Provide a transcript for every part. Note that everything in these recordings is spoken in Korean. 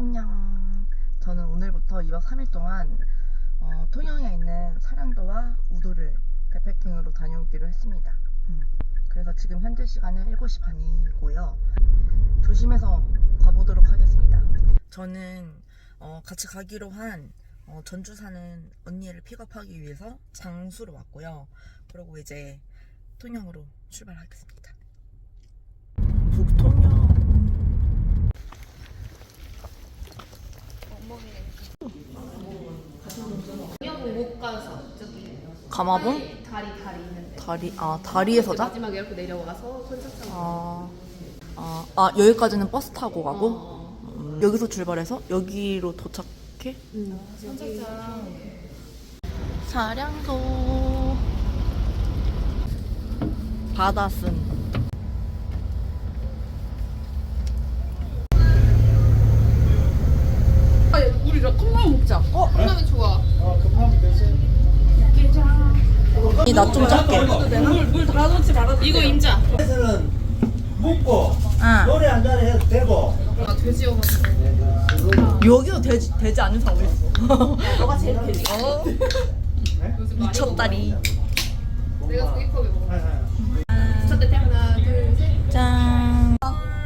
안녕. 저는 오늘부터 2박 3일 동안 어, 통영에 있는 사량도와 우도를 백패킹으로 다녀오기로 했습니다. 음, 그래서 지금 현재 시간은 7시 반이고요. 조심해서 가보도록 하겠습니다. 저는 어, 같이 가기로 한 어, 전주 사는 언니를 픽업하기 위해서 장수로 왔고요. 그리고 이제 통영으로 출발하겠습니다. 북통영. 가서 저기 가마봉? 다리 다리 있는데 다리 아 다리에서 자? 마지막에 이렇게 내려와서 손잡고 아, 아, 아 여기까지는 버스 타고 가고 어. 음, 여기서 출발해서 여기로 도착해? 손잡장 사량도 바다슨 우리 콩나물 먹자. 어? 콩나물 좋아. 나좀 작게. 물다 넣지 말아 이거 임자. 에서는 묵고 응. 노래 한 잔 해도 되고. 아 돼지여가지고 여기도 되지, 되지 않는 사람 있어? 너가 제일 돼지 어? 요즘 많이 미쳤다리 먹어. 내가 조기컵에 먹어. 첫째 때 하나 둘 셋. 짠.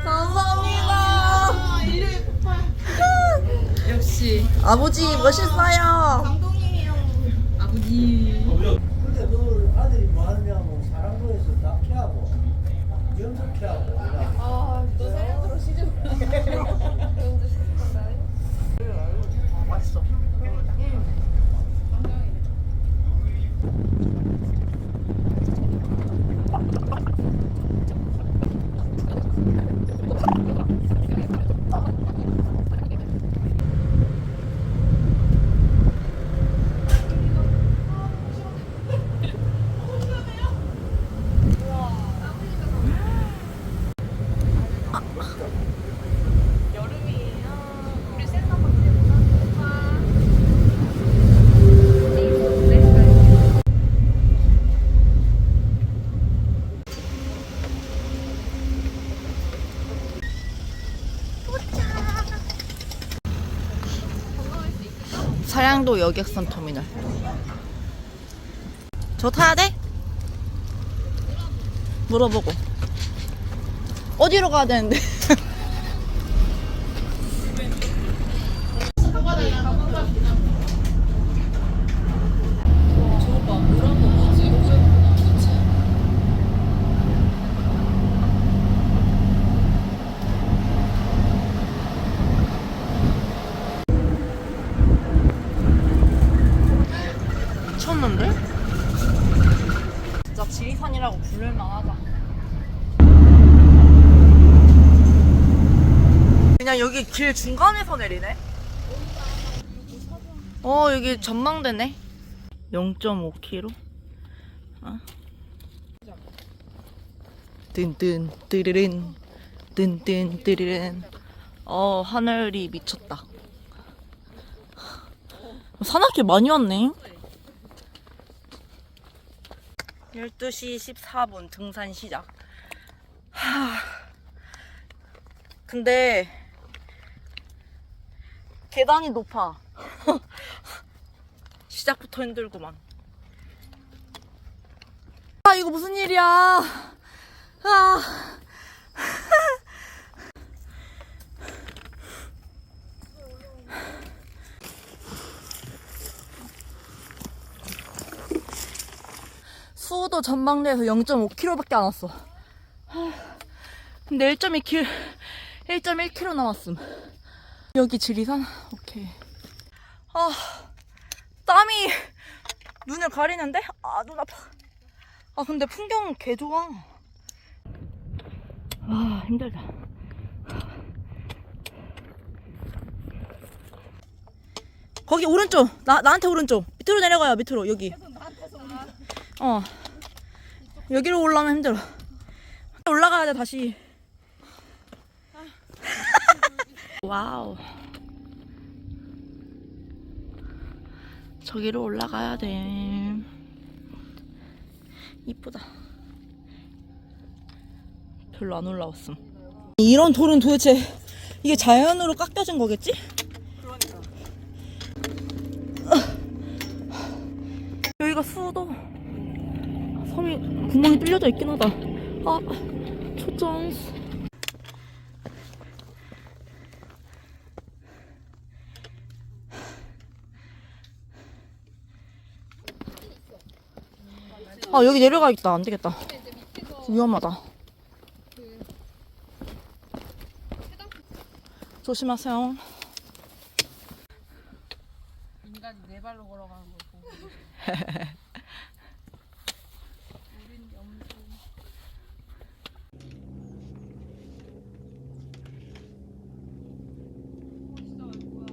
감사합니다 아 일요일 폭발 역시 아버지 멋있어요. 감동이에요. 아버지. 근데 그 아들이 뭐 하느냐고 피하고 아너 사랑으로 시즌 연주 시즌한다 맛있어 사양도 여객선 터미널 저 타야 돼? 물어보고 어디로 가야 되는데? 진짜 지리산이라고 부를만 하다. 그냥 여기 길 중간에서 내리네. 어 여기 전망대네. 0.5km. 어? 뜬뜬 뜨르른 뜬뜬 뜨르른. 어 하늘이 미쳤다. 산악회 많이 왔네. 12시 14분 등산 시작. 하... 근데 계단이 높아. 시작부터 힘들구만. 아 이거 무슨 일이야? 아. 수도 전망대에서 0.5km밖에 안 왔어. 하, 근데 1.2km, 1.1km 남았음. 여기 지리산? 오케이. 아, 땀이 눈을 가리는데? 아, 눈 아파. 아, 근데 풍경 개 좋아. 아, 힘들다. 거기 오른쪽. 나, 나한테 오른쪽. 밑으로 내려가요, 밑으로. 여기. 어. 여기로 올라오면 힘들어. 올라가야 돼, 다시. 와우. 저기로 올라가야 돼. 이쁘다. 별로 안 올라왔음. 이런 돌은 도대체 이게 자연으로 깎여진 거겠지? 그러니까. 여기가 수도 섬이 구멍이 뚫려져 있긴 하다. 아, 초점. 아 여기 내려가겠다. 안 되겠다. 위험하다. 조심하세요. 인간이 네 발로 걸어가는 걸 보고. 우린 염소. 어, 진짜 뭐야.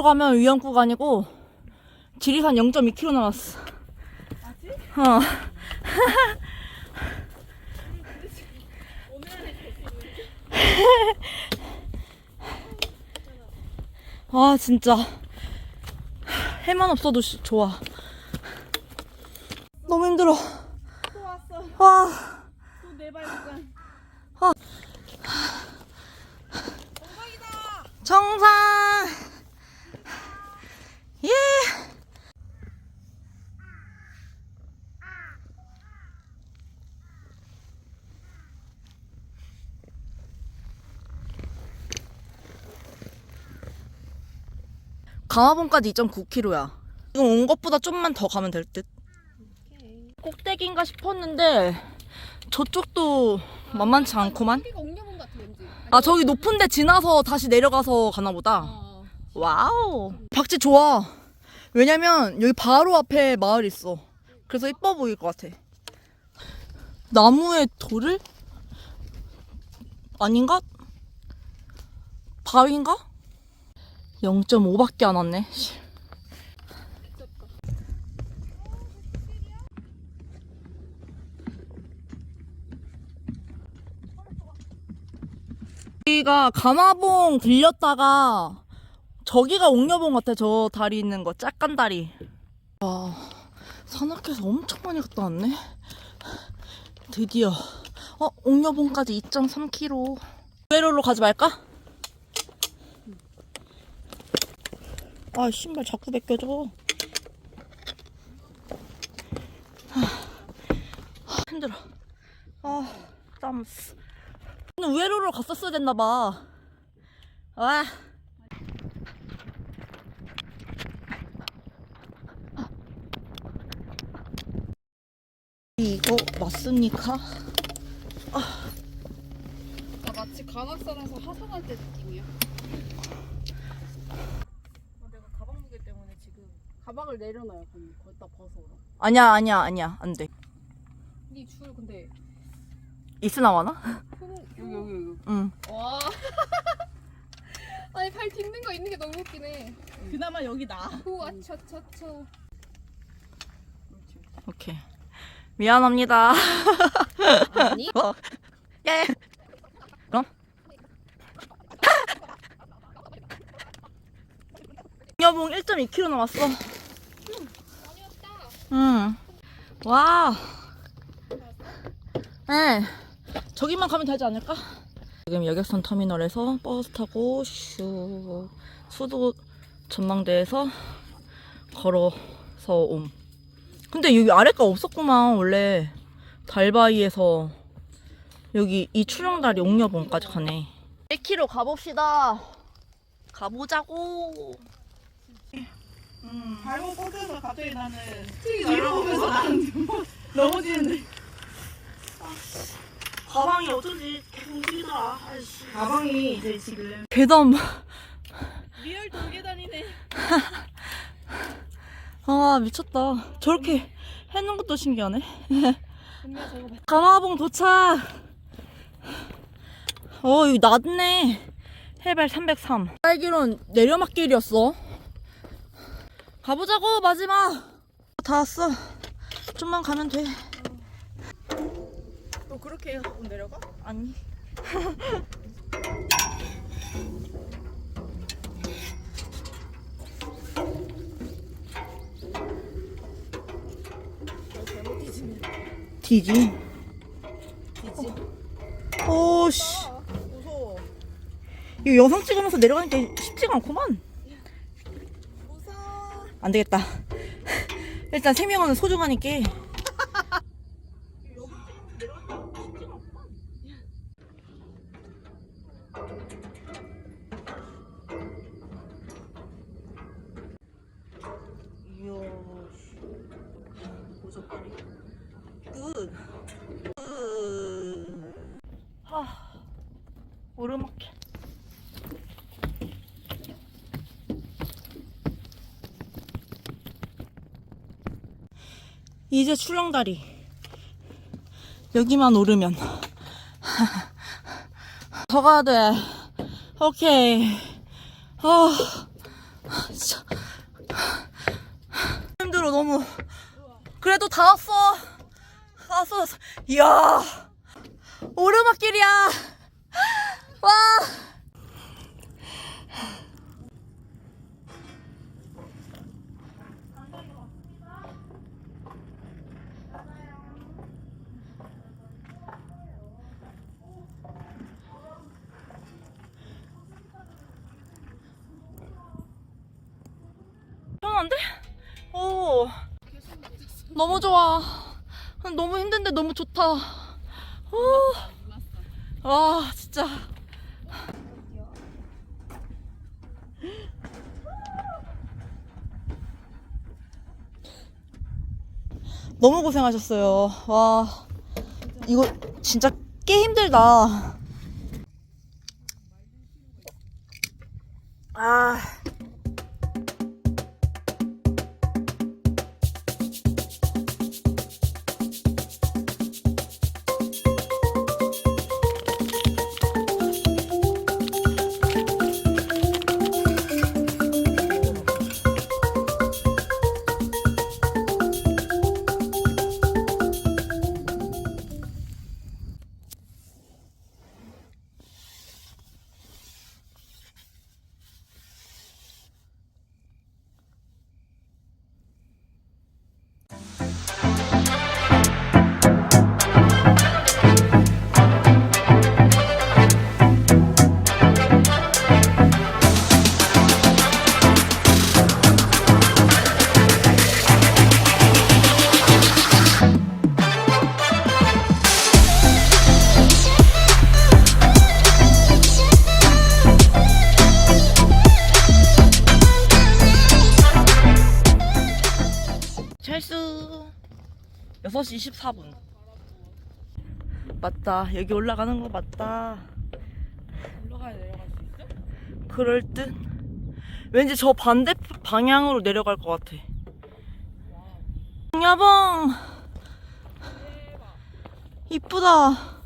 뒤로 가면 위험 구간이고 지리산 0.2km 남았어. 어. 아 진짜 해만 없어도 시- 좋아. 너무 힘들어. 또 왔어. 와. 또네 발간. 정상. 예. 강화봉까지 2.9km야. 지금 온 것보다 좀만 더 가면 될 듯. 꼭대기인가 싶었는데 저쪽도 만만치 왠지. 아 저기 높은데 지나서 다시 내려가서 가나 보다. 어. 와우. 박지 좋아. 왜냐면 여기 바로 앞에 마을 있어. 그래서 이뻐 보일 것 같아. 나무에 돌을? 아닌가? 바위인가? 0.5밖에 안 왔네. 씨. 여기가 가마봉 들렸다가 저기가 옥녀봉 같아 저 다리 있는 거. 짝간 다리. 와 산악회에서 엄청 많이 갔다 왔네. 드디어. 어 옥녀봉까지 2.3km 외로로 가지 말까? 아 신발 자꾸 벗겨져. 하, 하, 힘들어. 아 땀스 근데 우회로로 갔었어야 됐나봐. 와 이거 맞습니까? 나 마치 관악산에서 하산할 때 느낌이야. 아, 내가 가방 무게 때문에 지금 가방을 내려놔요. 그럼 거기다 벗어. 아니야 아니야 아니야 안돼 이줄 근데 있으 나와나? 여기 여기 여기. 응 와. 아니 팔 딛는 거 있는 게 너무 웃기네. 그나마 여기 나 우와 차차차. 오케이 미안합니다 아니? 어? 예 그럼? 여봉 1.2km 남았어. 응. 와. 네. 저기만 가면 되지 않을까? 지금 여객선 터미널에서 버스 타고 슈 수도 전망대에서 걸어서 옴. 근데 여기 아래가 없었구만 원래 달바위에서 여기 이 출렁다리 옥녀봉까지 가네. 1km 가봅시다. 가보자고. 발목 꺾여서 갑자기 나는 뒤로 보면서 나는 넘어지는데 가방이 어쩐지 계속 움직이더라. 아이씨. 가방이 이제 지금 괴담. 리얼 돌계단이네 아 미쳤다. 저렇게 해놓은 것도 신기하네. 강화봉 도착. 어 여기 낮네. 해발 303. 알기론 내려막길이었어. 가보자고 마지막. 다 왔어. 좀만 가면 돼. 또 그렇게 하고 내려가? 아니. 뒤지네 D지. D지? 오씨. 무서워. 이거 영상 찍으면서 내려가니까 쉽지가 않구만. 무서워. 안 되겠다. 일단 생명은 소중하니까. 이야, 보석거리. 끝. 끝. 하, 오르막길. 이제 출렁다리. 여기만 오르면. 더 가야 돼. 오케이. 아, 진짜. 힘들어, 너무. 그래도 다 왔어. 다 왔어, 다 왔어. 이야. 오르막길이야. 와. 편한데? 오. 너무 좋아. 너무 힘든데 너무 좋다. 오. 와, 진짜. 너무 고생하셨어요. 와. 이거 진짜 꽤 힘들다. 아. 6시 24분. 맞다. 여기 올라가는 거 맞다. 올라가야 내려갈 수 있어? 그럴 듯? 왠지 저 반대 방향으로 내려갈 것 같아. 야봉! 이쁘다.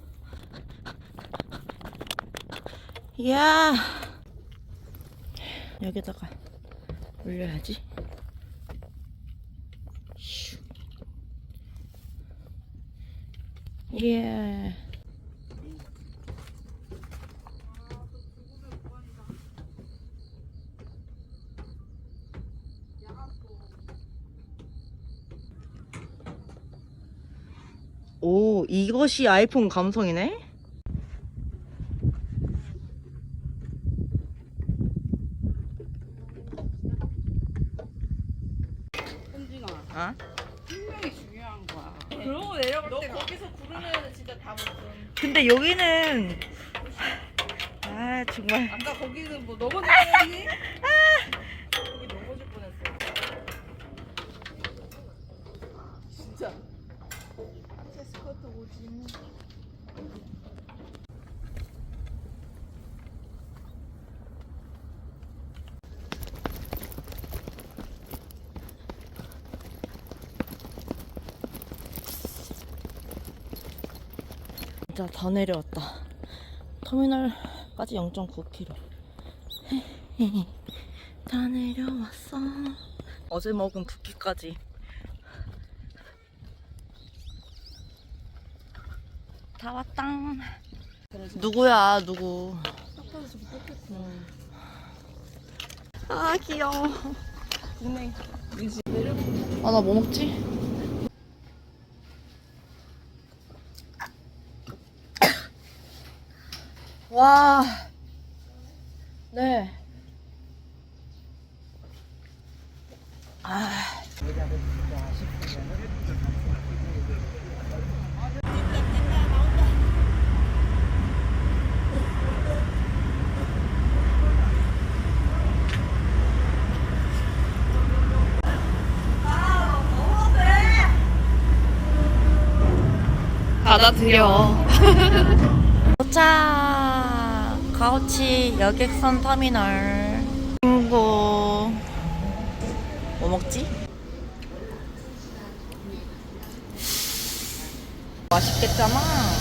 이야! 여기다가 올려야지 예. 오, 이것이 아이폰 감성이네? 현진아, 아? 분명히 중요한 거야. 그러고 내려갈 때 너 거기서 구르면 진짜 다 먹음. 근데 여기는 아 정말 아까 거기는 뭐 넘어질 뻔했니? 거기 넘어질 뻔했어. 진짜. 제 스커트 오지. 진짜 다 내려왔다. 터미널까지 0.9km. 다 내려왔어. 어제 먹은 쿠키까지. 다 왔당. 누구야, 누구. 음. 아, 귀여워. 아, 나 뭐 먹지? 와. 네. 아. 받아들여. 도착! 가오치 여객선 터미널. 친구. 뭐 먹지? 맛있겠잖아.